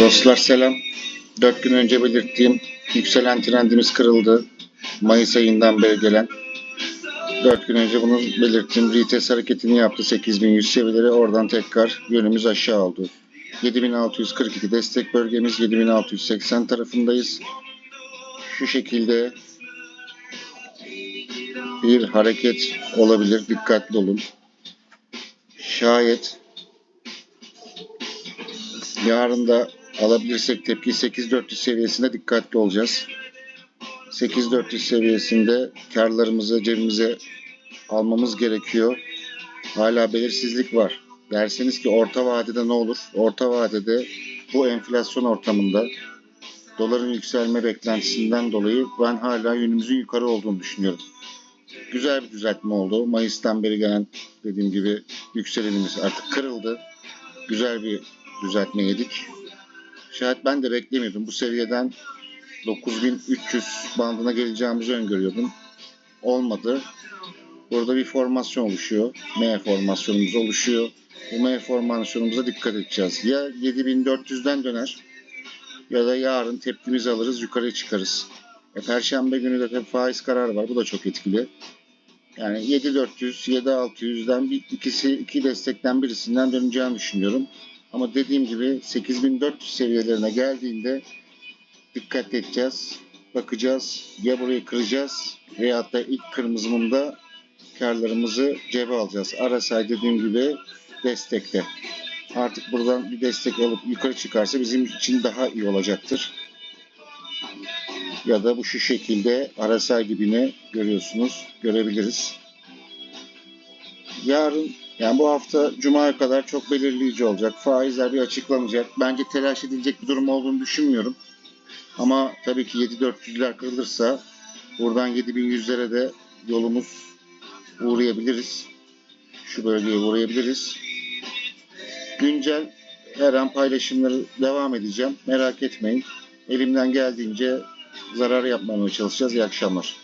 Dostlar selam. 4 gün önce belirttiğim yükselen trendimiz kırıldı. Mayıs ayından beri gelen. 4 gün önce bunu belirttim. Retest hareketini yaptı 8100 seviyeleri. Oradan tekrar yönümüz aşağı oldu. 7642 destek bölgemiz 7680 tarafındayız. Şu şekilde bir hareket olabilir. Dikkatli olun. Şayet Yarın da alabilirsek tepki 8400 seviyesinde dikkatli olacağız. 8400 seviyesinde karlarımızı cebimize almamız gerekiyor. Hala belirsizlik var. Derseniz ki orta vadede ne olur? Orta vadede bu enflasyon ortamında doların yükselme beklentisinden dolayı ben hala yönümüzün yukarı olduğunu düşünüyorum. Güzel bir düzeltme oldu. Mayıs'tan beri gelen dediğim gibi yükselenimiz artık kırıldı. Güzel bir düzeltme yedik. Şayet ben de beklemiyordum. Bu seviyeden 9300 bandına geleceğimizi öngörüyordum. Olmadı. Burada bir formasyon oluşuyor. M formasyonumuz oluşuyor. Bu M formasyonumuza dikkat edeceğiz. Ya 7400'den döner ya da yarın tepkimizi alırız yukarı çıkarız. E, Perşembe günü de tabii faiz kararı var. Bu da çok etkili. Yani 7400, 7600'den bir ikisi iki destekten birisinden döneceğini düşünüyorum. Ama dediğim gibi 8400 seviyelerine geldiğinde dikkat edeceğiz. Bakacağız. Ya burayı kıracağız veyahut da ilk kırmızımında karlarımızı cebe alacağız. RSI dediğim gibi destekte. Artık buradan bir destek alıp yukarı çıkarsa bizim için daha iyi olacaktır. Ya da bu şu şekilde RSI dibini görüyorsunuz. Görebiliriz. Yarın yani bu hafta Cuma'ya kadar çok belirleyici olacak. Faizler bir açıklanacak. Bence telaş edilecek bir durum olduğunu düşünmüyorum. Ama tabii ki 7400'ler kırılırsa buradan 7100'lere de yolumuz uğrayabiliriz. Şu bölgeye uğrayabiliriz. Güncel her an paylaşımları devam edeceğim. Merak etmeyin. Elimden geldiğince zarar yapmamaya çalışacağız. İyi akşamlar.